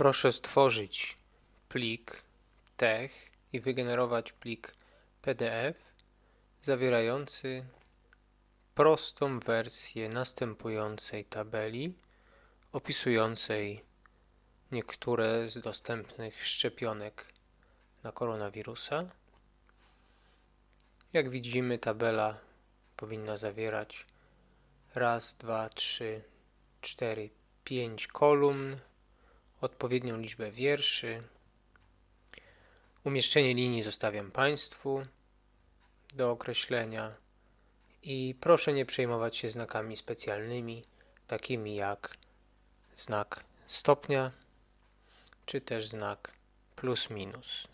Proszę stworzyć plik TeX i wygenerować plik PDF zawierający prostą wersję następującej tabeli opisującej niektóre z dostępnych szczepionek na koronawirusa. Jak widzimy, tabela powinna zawierać raz, dwa, trzy, cztery, pięć kolumn, odpowiednią liczbę wierszy. Umieszczenie linii zostawiam Państwu do określenia i proszę nie przejmować się znakami specjalnymi, takimi jak znak stopnia czy też znak plus minus.